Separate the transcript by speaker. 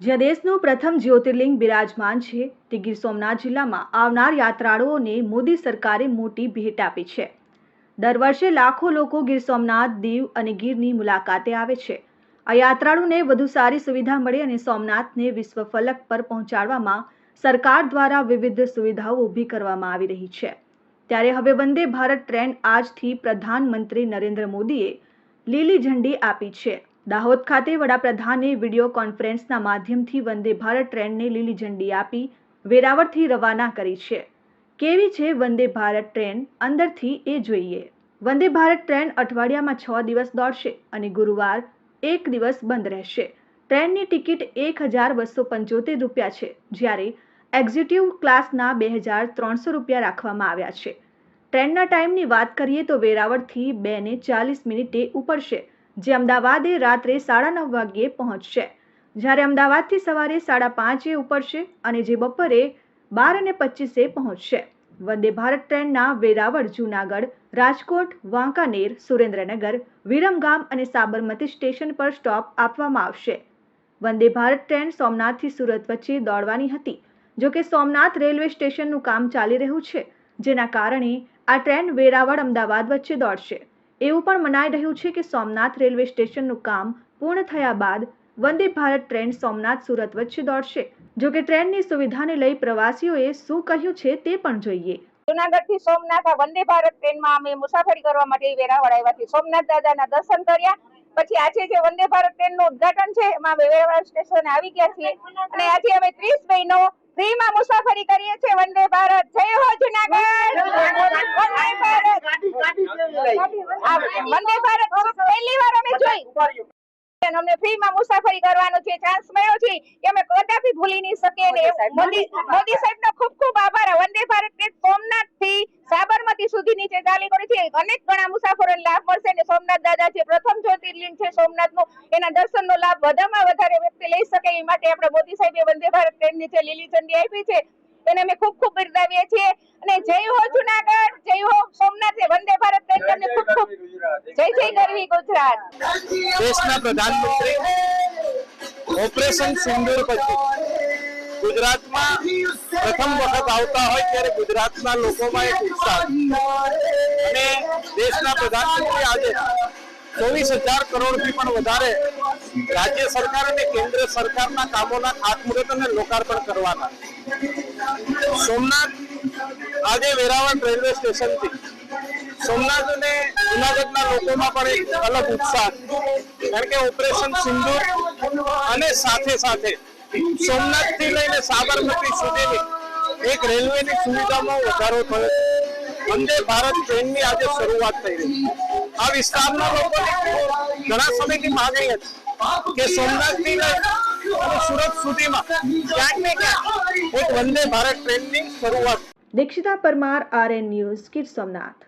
Speaker 1: જ્યાં દેશનું પ્રથમ જ્યોતિર્લિંગ બિરાજમાન છે તે ગીર સોમનાથ જિલ્લામાં આવનાર યાત્રાળુઓને મોદી સરકારે મોટી ભેટ આપી છે. દર વર્ષે લાખો લોકો ગીર સોમનાથ, દીવ અને ગીરની મુલાકાતે આવે છે. આ યાત્રાળુને વધુ સારી સુવિધા મળે અને સોમનાથને વિશ્વ ફલક પર પહોંચાડવામાં સરકાર દ્વારા વિવિધ સુવિધાઓ ઊભી કરવામાં આવી રહી છે. ત્યારે હવે વંદે ભારત ટ્રેન આજથી પ્રધાનમંત્રી નરેન્દ્ર મોદીએ લીલી ઝંડી આપી છે. દાહોદ ખાતે વડાપ્રધાને વીડિયો કોન્ફરન્સના માધ્યમથી વંદે ભારત ટ્રેનને લીલી ઝંડી આપી, વેરાવળથી રવાના કરી છે. કેવી છે વંદે ભારત ટ્રેન? અંદરથી એ જોઈએ. વંદે ભારત ટ્રેન અઠવાડિયામાં છ દિવસ દોડશે અને ગુરુવાર એક દિવસ બંધ રહેશે. ટ્રેનની ટિકિટ એક હજાર બસો પંચોતેર રૂપિયા છે, જ્યારે એક્ઝિક્યુટિવ ક્લાસના બે હજાર ત્રણસો રૂપિયા રાખવામાં આવ્યા છે. ટ્રેનના ટાઈમની વાત કરીએ તો વેરાવળથી બે ને ચાલીસ મિનિટે ઉપડશે. જે અમદાવાદે રાત્રે સાડા નવ વાગ્યે પહોંચશે. જ્યારે અમદાવાદથી સવારે સાડા પાંચે ઉપડશે અને જે બપોરે બાર અને પચીસે પહોંચશે. વંદે ભારત ટ્રેનના વેરાવળ, જૂનાગઢ, રાજકોટ, વાંકાનેર, સુરેન્દ્રનગર, વિરમગામ અને સાબરમતી સ્ટેશન પર સ્ટોપ આપવામાં આવશે. વંદે ભારત ટ્રેન સોમનાથથી સુરત વચ્ચે દોડવાની હતી જોકે સોમનાથ રેલવે સ્ટેશનનું કામ ચાલી રહ્યું છે, જેના કારણે આ ટ્રેન વેરાવળ, અમદાવાદ વચ્ચે દોડશે. એવું પણ મનાઈ રહ્યું છે કે સોમનાથ રેલવે સ્ટેશનનું કામ પૂર્ણ થયા બાદ વંદે ભારત ટ્રેન સોમનાથ સુરત વચ્ચે દોડશે. જો કે ટ્રેનની સુવિધાને લઈ પ્રવાસીઓએ શું કહ્યું છે તે પણ જોઈએ.
Speaker 2: જુનાગઢથી સોમનાથ આ વંદે ભારત ટ્રેનમાં અમે મુસાફરી કરવા માટે વેરાવળ આવ્યા છીએ. સોમનાથ દાદાના દર્શન કર્યા. પછી આજે જે વંદે ભારત ટ્રેનનું ઉદ્ઘાટન છે, એમાં વેરાવળ સ્ટેશન આવી ગયા છીએ. અને આજે અમે ત્રીસ બહેનો ફ્રીમાં મુસાફરી કરીએ છીએ. વંદે ભારત. જય હો જુનાગઢ! વંદે ભારત પહેલી વાર અમે જોઈ. અમને ફ્રીમાં મુસાફરી કરવાનો છે ચાન્સ મળ્યો છે કે અમે કદાપી ભૂલી નહીં શકીએ ને મોદી મોદી સાહેબનો ખૂબ ખૂબ આભાર. વંદે ભારત ને સોમનાથથી સાબરમતી સુધી નીચે ચાલી કરી છે. અનેક ઘણા મુસાફરોને લાભ મળશે ને સોમનાથ દાદા છે પ્રથમ જ્યોતિર્લિંગ છે સોમનાથનું. એના દર્શનનો લાભ વધારેમાં વધારે વ્યક્તિ લઈ શકે એ માટે આપણે મોદી સાહેબે વંદે ભારત ટ્રેન નીચે લીલી ઝંડી આપી છે એને અમે ખૂબ ખૂબ બિરદાવીએ છીએ અને જય હો જુનાગઢ જય હો સોમનાથ વંદે ભારત ટ્રેન તમને ખૂબ ખૂબ જય જય ગરવી ગુજરાત
Speaker 3: દેશના પ્રધાનમંત્રી ઓપરેશન સિંદૂર પછી ગુજરાતમાં પ્રથમ વખત આવતા હોય ત્યારે ગુજરાતના લોકોમાં એક ઉત્સાહ. અને દેશના પ્રધાનમંત્રી આજે ચોવીસ હજાર કરોડથી પણ વધારે રાજ્ય સરકાર અને કેન્દ્ર સરકારના કામોના ખાતમુહૂર્ત અને લોકાર્પણ કરવાના. સોમનાથ આજે વેરાવળ રેલવે સ્ટેશનથી સોમનાથ અને જુનાગઢના લોકોમાં પણ એક અલગ ઉત્સાહ. કારણ કે ઓપરેશન સિંદૂર અને સાથે સાથે સોમનાથથી લઈને સાબરમતી સુધીની એક રેલવેની સુવિધામાં વધારો થયો. વંદે ભારત ટ્રેનની આજે શરૂઆત થઈ રહી આ વિસ્તારના લોકોની ઘણા સમયથી માંગણી હતી કે સોમનાથથી લઈને સુરત સુધીમાં ક્યાંક ને ક્યાંક એક વંદે ભારત ટ્રેનની શરૂઆત.
Speaker 1: Dikshita Parmar, RN news, Gir Somnath.